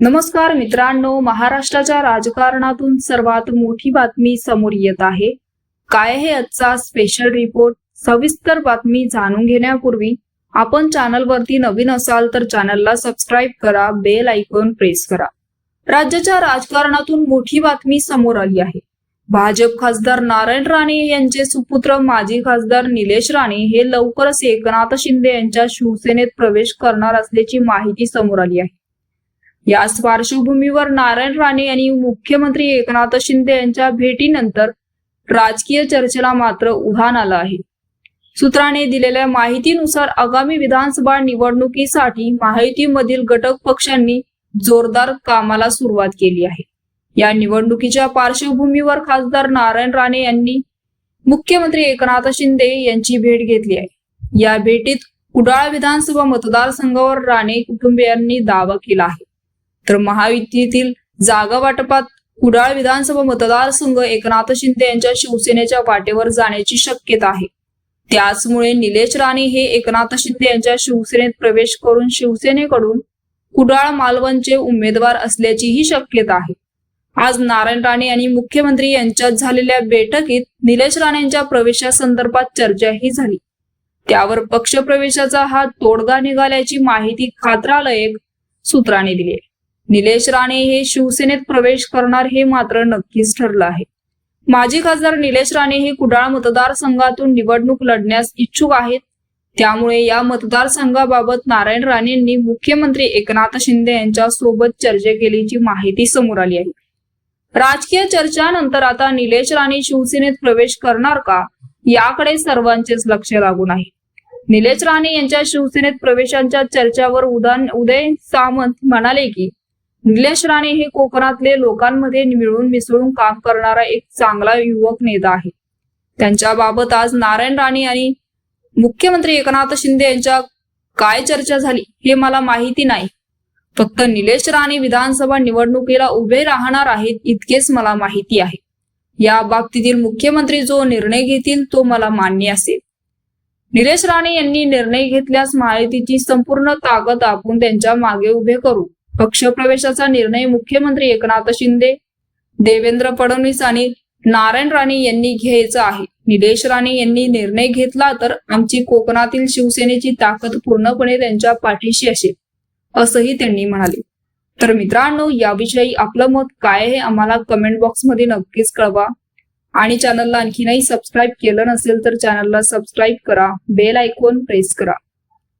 नमस्कार मित्रांनो महाराष्ट्राच्या राजकारणातून सर्वात मोठी बातमी समोर येत आहे. काय हे आजचा स्पेशल रिपोर्ट सविस्तर बातमी जाणून घेण्यापूर्वी आपण चॅनलवरती नवीन असाल तर चॅनलला सबस्क्राईब करा बेल आयकॉन प्रेस करा. राज्याच्या राजकारणातून मोठी बातमी समोर आली आहे. भाजप खासदार नारायण राणे यांचे सुपुत्र माजी खासदार निलेश राणे हे लवकरच एकनाथ शिंदे यांच्या शिवसेनेत प्रवेश करणार असल्याची माहिती समोर आली आहे. याच पार्श्वभूमीवर नारायण राणे यांनी मुख्यमंत्री एकनाथ शिंदे यांच्या भेटीनंतर राजकीय चर्चेला मात्र उधाण आलं आहे. सूत्राने दिलेल्या माहितीनुसार आगामी विधानसभा निवडणुकीसाठी माहितीमधील घटक पक्षांनी जोरदार कामाला सुरुवात केली आहे. या निवडणुकीच्या पार्श्वभूमीवर खासदार नारायण राणे यांनी मुख्यमंत्री एकनाथ शिंदे यांची भेट घेतली आहे. या भेटीत कुडाळ विधानसभा मतदारसंघावर राणे कुटुंबियांनी दावा केला आहे. तर महायुतीतील जागा वाटपात कुडाळ विधानसभा मतदारसंघ एकनाथ शिंदे यांच्या शिवसेनेच्या वाटेवर जाण्याची शक्यता आहे. त्याचमुळे निलेश राणे हे एकनाथ शिंदे यांच्या शिवसेनेत प्रवेश करून शिवसेनेकडून कुडाळ मालवणचे उमेदवार असल्याचीही शक्यता आहे. आज नारायण राणे आणि मुख्यमंत्री यांच्यात झालेल्या बैठकीत निलेश राणेंच्या प्रवेशासंदर्भात चर्चाही झाली. त्यावर पक्षप्रवेशाचा हा तोडगा निघाल्याची माहिती खात्रालयक सूत्राने दिली आहे. निलेश राणे हे शिवसेनेत प्रवेश करणार हे मात्र नक्कीच ठरलं आहे. माजी खासदार निलेश राणे हे कुडाळ मतदारसंघातून निवडणूक लढण्यास इच्छुक आहेत. त्यामुळे या मतदारसंघाबाबत नारायण राणेंनी मुख्यमंत्री एकनाथ शिंदे यांच्या सोबत चर्चा केल्याची माहिती समोर आली आहे. राजकीय चर्चानंतर आता निलेश राणे शिवसेनेत प्रवेश करणार का? याकडे सर्वांचेच लक्ष लागून आहे. निलेश राणे यांच्या शिवसेनेत प्रवेशांच्या चर्चावर उदान उदय सामंत म्हणाले की निलेश राणे हे कोकणातले लोकांमध्ये मिळून मिसळून काम करणारा एक चांगला युवक नेता आहे. त्यांच्या बाबत आज नारायण राणे आणि मुख्यमंत्री एकनाथ शिंदे यांच्या काय चर्चा झाली हे मला माहिती नाही. फक्त निलेश राणे विधानसभा निवडणुकीला उभे राहणार आहेत इतकेच मला माहिती आहे. या बाबतीतील मुख्यमंत्री जो निर्णय घेतील तो मला मान्य असेल. निलेश राणे यांनी निर्णय घेतल्यास माहितीची संपूर्ण ताकद आपण त्यांच्या मागे उभे करू. पक्षप्रवेशाचा निर्णय मुख्यमंत्री एकनाथ शिंदे देवेंद्र फडणवीस आणि नारायण राणे यांनी घ्यायचा आहे. निलेश राणे यांनी निर्णय घेतला तर आमची कोकणातील शिवसेनेची ताकद पूर्णपणे त्यांच्या पाठीशी असेल असंही त्यांनी म्हणाले. तर मित्रांनो याविषयी आपलं मत काय आहे आम्हाला कमेंट बॉक्समध्ये नक्कीच कळवा. आणि चॅनलला आणखीनही सबस्क्राईब केलं नसेल तर चॅनलला सबस्क्राईब करा. बेल आयकॉन प्रेस करा.